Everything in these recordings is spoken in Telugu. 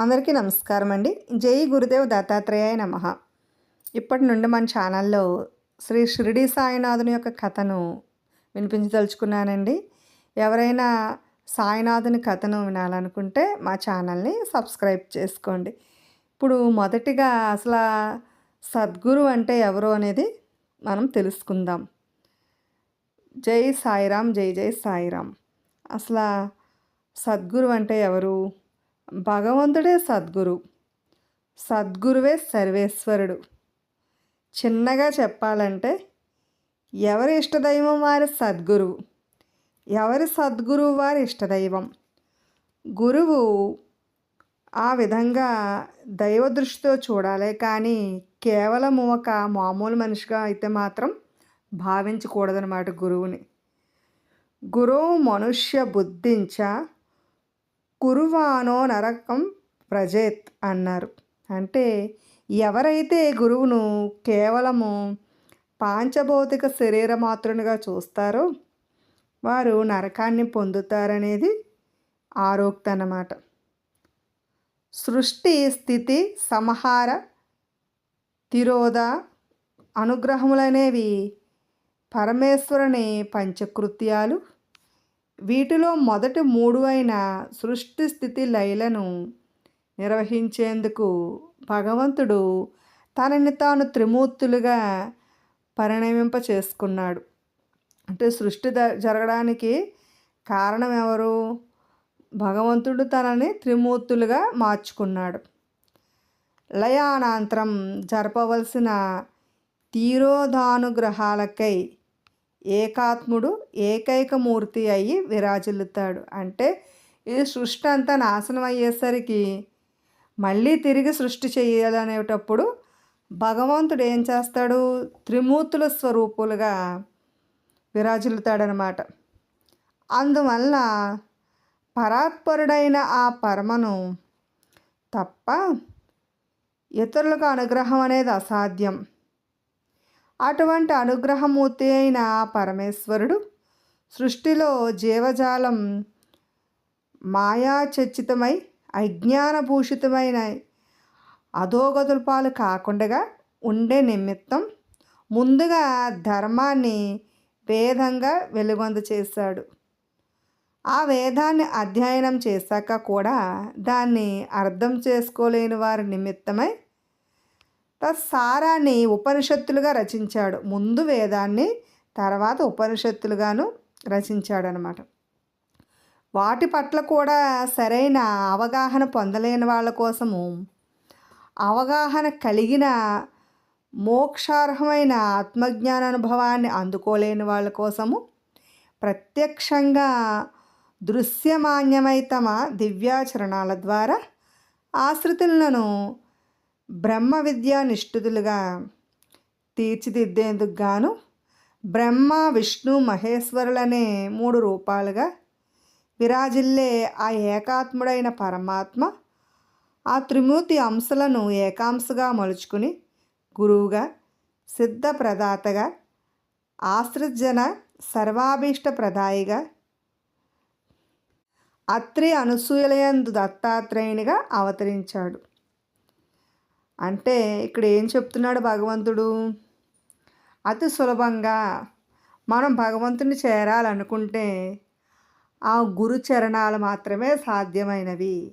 అందరికీ నమస్కారం అండి జై గురుదేవ్ దత్తాత్రేయ నమ. ఇప్పటి నుండి మన ఛానల్లో శ్రీ షిరిడి సాయినాథుని యొక్క కథను వినిపించదలుచుకున్నానండి. ఎవరైనా సాయినాథుని కథను వినాలనుకుంటే మా ఛానల్ని సబ్స్క్రైబ్ చేసుకోండి. ఇప్పుడు మొదటిగా అసలు సద్గురు అంటే ఎవరు అనేది మనం తెలుసుకుందాం. జై సాయిరామ్ జై జై సాయిరామ్. అసలు సద్గురు అంటే ఎవరు? భగవంతుడే సద్గురు. సద్గురువే సర్వేశ్వరుడు. చిన్నగా చెప్పాలంటే ఎవరి ఇష్టదైవం వారి సద్గురువు? ఎవరి సద్గురువు వారి ఇష్టదైవం? గురువు ఆ విధంగా దైవ దృష్టితో చూడాలి కానీ కేవలం ఒక మామూలు మనిషిగా అయితే మాత్రం భావించకూడదనమాట గురువుని. గురువు మనుష్య బుద్ధించ కురువానో నరకం ప్రజేత్ అన్నారు. అంటే ఎవరైతే గురువును కేవలము పాంచభౌతిక శరీరమాత్రునిగా చూస్తారో వారు నరకాన్ని పొందుతారనేది ఆరోక్తి అన్నమాట సృష్టి స్థితి సంహార తిరోధ అనుగ్రహములనేవి పరమేశ్వరుని పంచకృత్యాలు. వీటిలో మొదటి మూడు అయిన సృష్టి స్థితి లయలను నిర్వహించేందుకు భగవంతుడు తనని తాను త్రిమూర్తులుగా పరిణమింప చేసుకున్నాడు. అంటే సృష్టి జరగడానికి కారణం ఎవరు? భగవంతుడు తనని త్రిమూర్తులుగా మార్చుకున్నాడు. లయానాంతరం జరపవలసిన తీరోధానుగ్రహాలకై ఏకాత్ముడు ఏకైక మూర్తి అయ్యి విరాజిల్లుతాడు. అంటే ఈ సృష్టి అంతా నాశనం అయ్యేసరికి మళ్ళీ తిరిగి సృష్టి చేయాలనేటప్పుడు భగవంతుడు ఏం చేస్తాడు? త్రిమూర్తుల స్వరూపులుగా విరాజిల్లుతాడనమాట. అందువల్ల పరాత్పరుడైన ఆ పరమను తప్ప ఇతరులకు అనుగ్రహం అనేది అసాధ్యం. అటువంటి అనుగ్రహమూర్తి అయిన పరమేశ్వరుడు సృష్టిలో జీవజాలం మాయాచర్చితమై అజ్ఞానభూషితమైన అధోగతుల పాలు కాకుండా ఉండే నిమిత్తం ముందుగా ధర్మాన్ని వేదంగా వెలుగొంద చేశాడు ఆ వేదాన్ని అధ్యయనం చేశాక కూడా దాన్ని అర్థం చేసుకోలేని వారి నిమిత్తమై తత్సారాన్ని ఉపనిషత్తులుగా రచించాడు. ముందు వేదాన్ని తర్వాత ఉపనిషత్తులుగాను రచించాడనమాట. వాటి పట్ల కూడా సరైన అవగాహన పొందలేని వాళ్ళ కోసము అవగాహన కలిగిన మోక్షార్హమైన ఆత్మజ్ఞాన అనుభవాన్ని అందుకోలేని వాళ్ళ కోసము ప్రత్యక్షంగా దృశ్యమాన్యమై తమ దివ్యాచరణాల ద్వారా ఆశ్రితులను బ్రహ్మ విద్యా నిష్ఠుతులుగా తీర్చిదిద్దేందుకు గాను బ్రహ్మ విష్ణు మహేశ్వరులనే మూడు రూపాలుగా విరాజిల్లే ఆ ఏకాత్ముడైన పరమాత్మ ఆ త్రిమూర్తి అంశలను ఏకాంశగా మలుచుకుని గురువుగా సిద్ధ ప్రదాతగా ఆశ్రజన సర్వాభీష్ట ప్రదాయిగా అత్రి అనసూయలయందు దత్తాత్రేయునిగా అవతరించాడు. అంటే ఇక్కడ ఏం చెప్తున్నాడు భగవంతుడు? అతి సులభంగా మనం భగవంతుని చేరాలనుకుంటే ఆ గురు చరణాలు మాత్రమే సాధ్యమైనవి.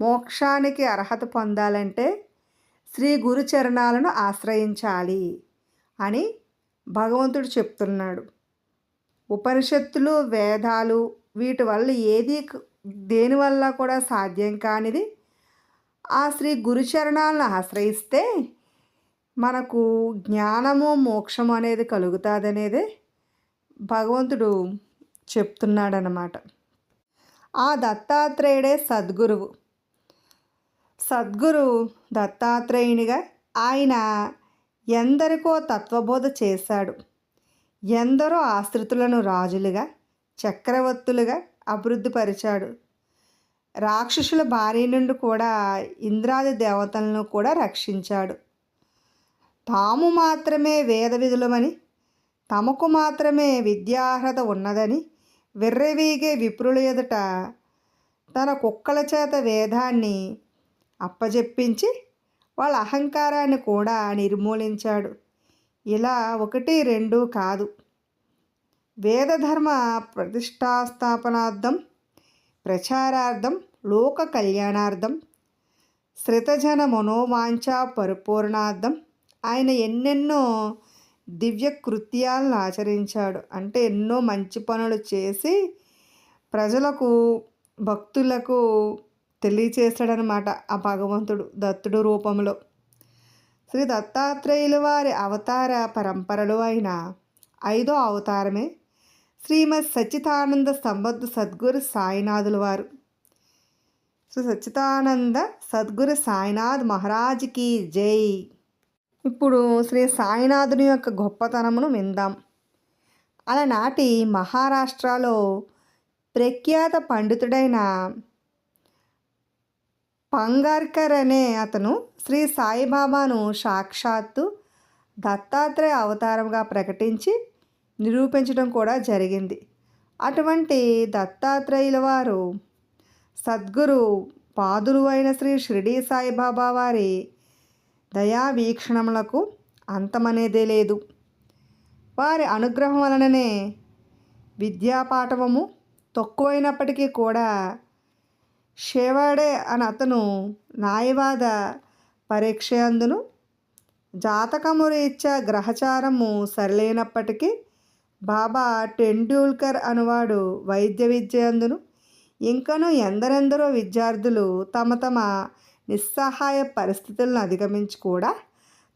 మోక్షానికి అర్హత పొందాలంటే శ్రీ గురు చరణాలను ఆశ్రయించాలి అని భగవంతుడు చెప్తున్నాడు. ఉపనిషత్తులు వేదాలు వీటి వల్ల ఏది దేనివల్ల కూడా సాధ్యం కానిది ఆ శ్రీ గురుచరణాలను ఆశ్రయిస్తే మనకు జ్ఞానము మోక్షము అనేది కలుగుతుందనేదే భగవంతుడు చెప్తున్నాడనమాట ఆ దత్తాత్రేయుడే సద్గురువు. సద్గురు దత్తాత్రేయునిగా ఆయన ఎందరికో తత్వబోధ చేశాడు. ఎందరో ఆశ్రితులను రాజులుగా చక్రవర్తులుగా అభివృద్ధిపరిచాడు రాక్షసుల భార్య నుండి కూడా ఇంద్రాది దేవతలను కూడా రక్షించాడు. తాము మాత్రమే వేద విధులమని తమకు మాత్రమే విద్యార్హత ఉన్నదని విర్రవీగే విప్రుల ఎదుట తన కుక్కల చేత వేదాన్ని అప్పజెప్పించి వాళ్ళ అహంకారాన్ని కూడా నిర్మూలించాడు. ఇలా ఒకటి రెండు కాదు. వేదధర్మ ప్రతిష్టాస్థాపనార్థం ప్రచారార్థం లోక కళ్యాణార్థం శ్రితజన మనోవాంఛ పరిపూర్ణార్థం. ఆయన ఎన్నెన్నో దివ్య కృత్యాలను ఆచరించాడు. అంటే ఎన్నో మంచి పనులు చేసి ప్రజలకు భక్తులకు తెలియచేశాడనమాట ఆ భగవంతుడు దత్తుడు రూపంలో. శ్రీ దత్తాత్రేయుల వారి అవతార పరంపరలో అయిన ఐదో అవతారమే శ్రీమద్ సచ్చితానంద సంబద్ధ సద్గురు సాయినాథుల వారు. సచ్చిదానంద సద్గురు సాయినాథ్ మహారాజ్కి జై. ఇప్పుడు శ్రీ సాయినాథుని యొక్క గొప్పతనమును విందాం. అలనాటి మహారాష్ట్రలో ప్రఖ్యాత పండితుడైన పంగార్కర్ అనే అతను శ్రీ సాయిబాబాను సాక్షాత్తు దత్తాత్రేయ అవతారంగా ప్రకటించి నిరూపించడం కూడా జరిగింది. అటువంటి దత్తాత్రేయుల వారు సద్గురు పాదులు అయిన శ్రీ షిరిడీ సాయిబాబా వారి దయా వీక్షణములకు అంతమనేదే లేదు. వారి అనుగ్రహం వలననే విద్యాపాఠవము తక్కువైనప్పటికీ కూడా షేవాడే అని అతను న్యాయవాద పరీక్ష అందును. జాతకము రీత్యా గ్రహచారము సరిలేనప్పటికీ బాబా టెండూల్కర్ అనువాడు వైద్య విద్య అందును. ఇంకనూ ఎందరెందరో విద్యార్థులు తమ తమ నిస్సహాయ పరిస్థితులను అధిగమించి కూడా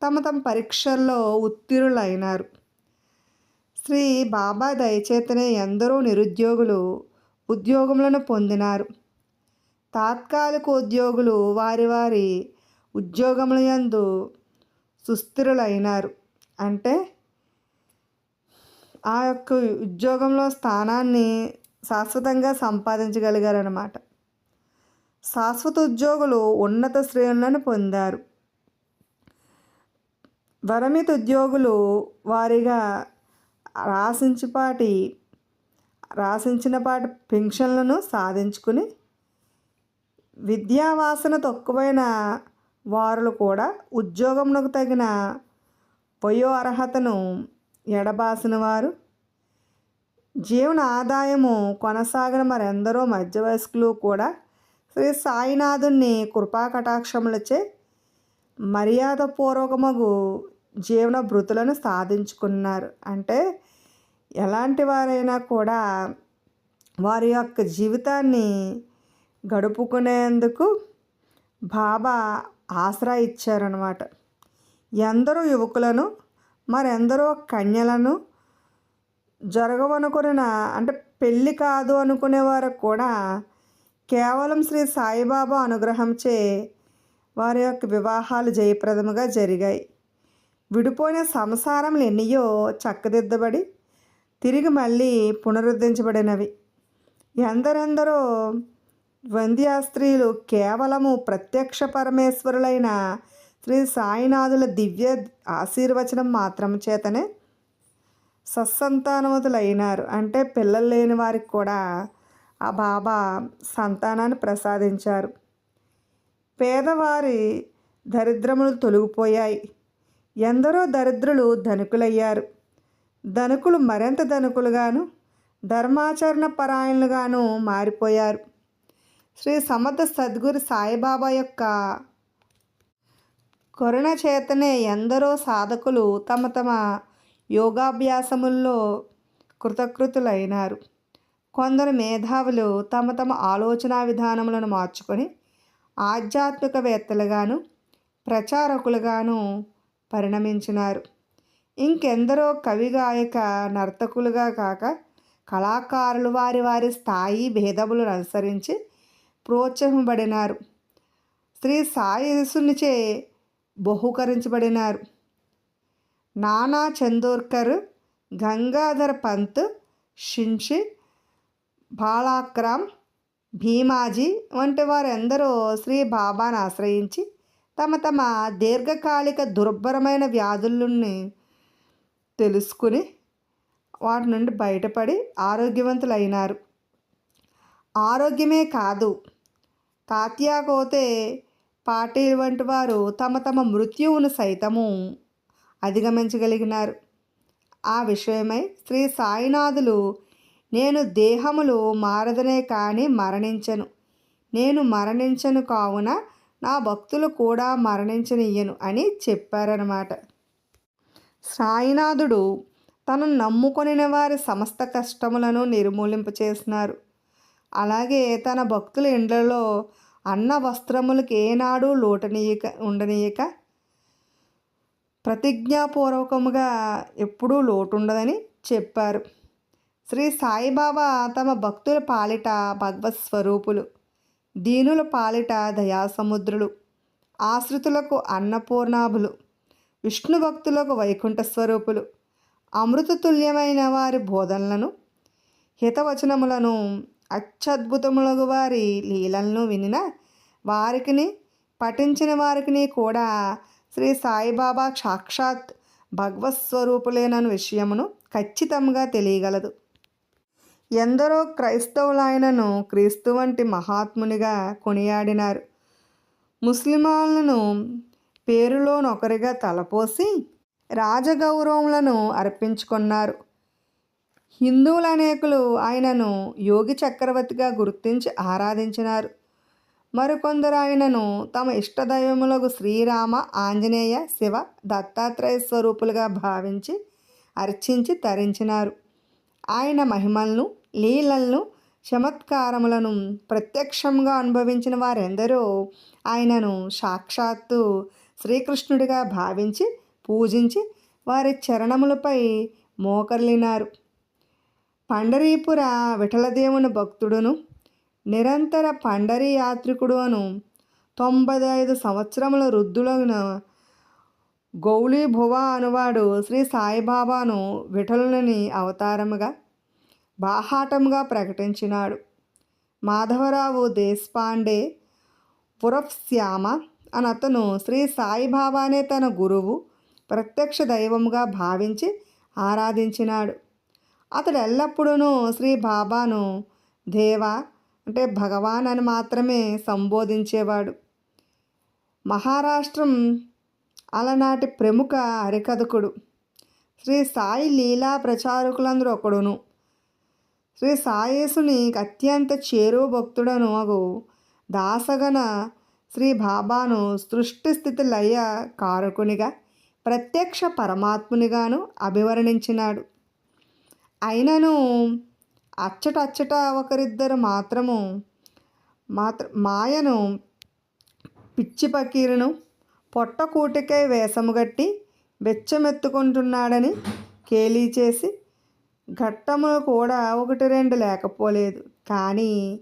తమ తమ పరీక్షల్లో ఉత్తీర్ణులైనారు. శ్రీ బాబా దయచేతనే ఎందరో నిరుద్యోగులు ఉద్యోగములను పొందినారు. తాత్కాలిక ఉద్యోగులు వారి వారి ఉద్యోగముల యందు సుస్థిరులైనారు. అంటే ఆ యొక్క ఉద్యోగంలో స్థానాన్ని శాశ్వతంగా సంపాదించగలిగారన్నమాట. శాశ్వత ఉద్యోగులు ఉన్నత శ్రేణులను పొందారు. వరమిత ఉద్యోగులు వారిగా రాసించిపాటి రాసించినపాటి పెన్షన్లను సాధించుకుని విద్యావాసన తక్కువైన వారులు కూడా ఉద్యోగమునకు తగిన వయో అర్హతను ఎడబాసిన వారు. జీవన ఆదాయము కొనసాగిన మరెందరో మధ్య వయస్కులు కూడా శ్రీ సాయినాథుని కృపాకటాక్షములచే మర్యాదపూర్వకమగు జీవన భృతులను సాధించుకున్నారు. అంటే ఎలాంటి వారైనా కూడా వారి యొక్క జీవితాన్ని గడుపుకునేందుకు బాబా ఆసరా ఇచ్చారనమాట ఎందరో యువకులను మరెందరో కన్యలను జరగవనుకున్న అంటే పెళ్ళి కాదు అనుకునే వారికి కూడా కేవలం శ్రీ సాయిబాబా అనుగ్రహంచే వారి యొక్క వివాహాలు జయప్రదముగా జరిగాయి. విడిపోయిన సంసారములు ఎన్నయో చక్కదిద్దబడి తిరిగి మళ్ళీ పునరుద్ధరించబడినవి. ఎందరెందరో వంద్యాస్త్రీలు కేవలము ప్రత్యక్ష పరమేశ్వరులైన శ్రీ సాయినాథుల దివ్య ఆశీర్వచనం మాత్రం చేతనే సత్సంతానవతులైనారు. అంటే పిల్లలు లేని వారికి కూడా ఆ బాబా సంతానాన్ని ప్రసాదించారు. పేదవారి దరిద్రములు తొలగిపోయాయి. ఎందరో దరిద్రులు ధనికులయ్యారు. ధనుకులు మరింత ధనుకులుగాను ధర్మాచరణ పరాయణులుగాను మారిపోయారు. శ్రీ సమర్థ సద్గురు సాయిబాబా యొక్క కరుణ చేతనే ఎందరో సాధకులు తమ తమ యోగాభ్యాసముల్లో కృతకృతులైనారు. కొందరు మేధావులు తమ తమ ఆలోచనా విధానములను మార్చుకొని ఆధ్యాత్మికవేత్తలుగాను ప్రచారకులుగాను పరిణమించినారు. ఇంకెందరో కవి గాయక నర్తకులుగా కాక కళాకారులు వారి వారి స్థాయి భేదములను అనుసరించి ప్రోత్సహింపబడినారు. శ్రీ సాయిసునిచే బహుకరించబడినారు. నానా చందోర్కర్ గంగాధర్ పంత్ షిన్షి బాలాక్రామ్ భీమాజీ వంటి వారెందరూ శ్రీ బాబాను ఆశ్రయించి తమ తమ దీర్ఘకాలిక దుర్భరమైన వ్యాధులని తెలుసుకుని వాటి నుండి బయటపడి ఆరోగ్యవంతులైనారు. ఆరోగ్యమే కాదు తాత్యాకోతే పాటీల్ వంటి వారు తమ తమ మృత్యువును సైతము అధిగమించగలిగినారు. ఆ విషయమై శ్రీ సాయినాథులు నేను దేహములు మారదనే కానీ మరణించను. నేను మరణించను కావున నా భక్తులు కూడా మరణించనియ్యను అని చెప్పారనమాట సాయినాథుడు తను నమ్ముకొనిన వారి సమస్త కష్టములను నిర్మూలింప చేసినారు. అలాగే తన భక్తుల ఇండ్లలో అన్న వస్త్రములకు ఏనాడు లోటనీయక ఉండనీయక ప్రతిజ్ఞాపూర్వకముగా ఎప్పుడూ లోటు ఉండదని చెప్పారు. శ్రీ సాయిబాబా తమ భక్తుల పాలిట భగవత్ స్వరూపులు దీనుల పాలిట దయాసముద్రులు ఆశ్రితులకు అన్నపూర్ణాభులు విష్ణు భక్తులకు వైకుంఠ స్వరూపులు అమృతతుల్యమైన వారి బోధనలను హితవచనములను అత్యద్భుతములకు వారి లీలలను వినిన వారికిని పఠించిన వారికిని కూడా శ్రీ సాయిబాబా సాక్షాత్ భగవత్స్వరూపులేనని విషయమును ఖచ్చితంగా తెలియగలదు. ఎందరో క్రైస్తవులైనను క్రీస్తు వంటి మహాత్మునిగా కొనియాడినారు. ముస్లిమాలను పేరులోనొకరిగా తలపోసి రాజగౌరవములను అర్పించుకున్నారు. హిందువుల అనేకులు ఆయనను యోగి చక్రవర్తిగా గుర్తించి ఆరాధించినారు. మరికొందరు ఆయనను తమ ఇష్టదైవములకు శ్రీరామ ఆంజనేయ శివ దత్తాత్రేయ స్వరూపులుగా భావించి అర్చించి తరించినారు. ఆయన మహిమలను లీలలను చమత్కారములను ప్రత్యక్షంగా అనుభవించిన వారెందరో ఆయనను సాక్షాత్తు శ్రీకృష్ణుడిగా భావించి పూజించి వారి చరణములపై మోకర్లినారు. పండరీపుర విఠలదేవుని భక్తుడును నిరంతర పండరి యాత్రికుడు అను తొంభై ఐదు సంవత్సరముల వృద్ధులైన గౌలీ భువ అనువాడు శ్రీ సాయిబాబాను విఠలుని అవతారముగా బాహాటముగా ప్రకటించినాడు. మాధవరావు దేశపాండే పురఫ్ శ్యామ అని అతను శ్రీ సాయిబాబానే తన గురువు ప్రత్యక్ష దైవముగా భావించి ఆరాధించినాడు. అతడు ఎల్లప్పుడూ శ్రీ బాబాను దేవా అంటే భగవాన్ అని మాత్రమే సంబోధించేవాడు. మహారాష్ట్రం అలనాటి ప్రముఖ హరికథకుడు. శ్రీ సాయి లీలా ప్రచారకులందరూ ఒకడును. శ్రీ సాయేసుని అత్యంత చేరువ భక్తుడను అగు దాసగన శ్రీ బాబాను సృష్టి స్థితి లయ కారకునిగా ప్రత్యక్ష పరమాత్మునిగాను అభివర్ణించినాడు. అయినను అచ్చట అచ్చట ఒకరిద్దరు మాత్రము మాత్ర మాయను పిచ్చి పకీరును పొట్టకూటికై వేషము గట్టి వెచ్చమెత్తుకుంటున్నాడని కేలీ చేసి ఘట్టములు కూడా ఒకటి రెండు లేకపోలేదు. కానీ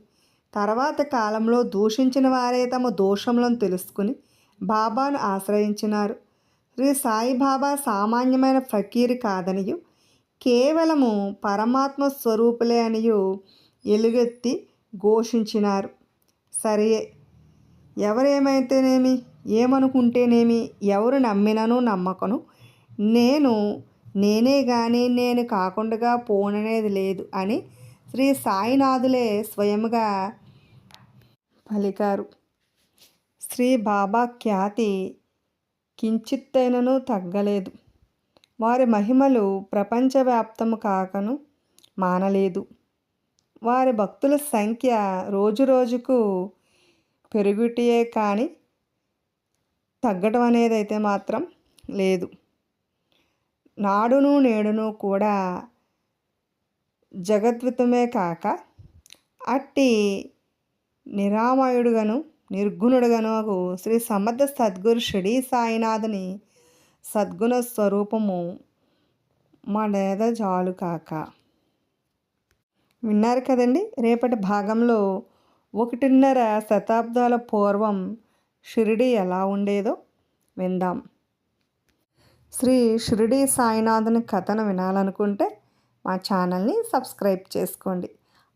తర్వాత కాలంలో దూషించిన వారే తమ దోషములను తెలుసుకుని బాబాను ఆశ్రయించినారు. శ్రీ సాయిబాబా సామాన్యమైన ఫకీరు కాదనియు కేవలము పరమాత్మ స్వరూపులే అనియు ఎలుగెత్తి ఘోషించినారు. సరే ఎవరేమైతేనేమి? ఏమనుకుంటేనేమి? ఎవరు నమ్మినను నమ్మకను? నేను నేనే కానీ నేను కాకుండా పోననేది లేదు అని శ్రీ సాయినాథులే స్వయంగా పలికారు. శ్రీ బాబా ఖ్యాతి కించిత్తైనను తగ్గలేదు. వారి మహిమలు ప్రపంచవ్యాప్తము కాకను మానలేదు. వారి భక్తుల సంఖ్య రోజురోజుకు పెరుగుటియే కానీ తగ్గడం అనేది అయితే మాత్రం లేదు. నాడును నేడును కూడా జగద్వితమే కాక అట్టి నిరామయుడుగాను నిర్గుణుడుగాను శ్రీ సమర్థ సద్గురు షిడి సాయినాథుని సద్గుణ స్వరూపము మనేద చాలు కాక. విన్నారు కదండి? రేపటి భాగంలో ఒకటిన్నర శతాబ్దాల పూర్వం షిరిడి ఎలా ఉండేదో విందాం. శ్రీ షిరిడి సాయినాథుని కథను వినాలనుకుంటే మా ఛానల్ని సబ్స్క్రైబ్ చేసుకోండి.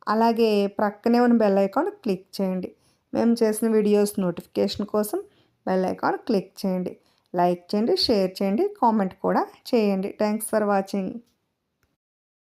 అలాగే ప్రక్కనే ఉన్న బెల్ ఐకాన్ క్లిక్ చేయండి. మేము చేసిన వీడియోస్ నోటిఫికేషన్ కోసం బెల్ ఐకాన్ క్లిక్ చేయండి. లైక్ చేయండి షేర్ చేయండి కామెంట్ కూడా చేయండి. Thanks for watching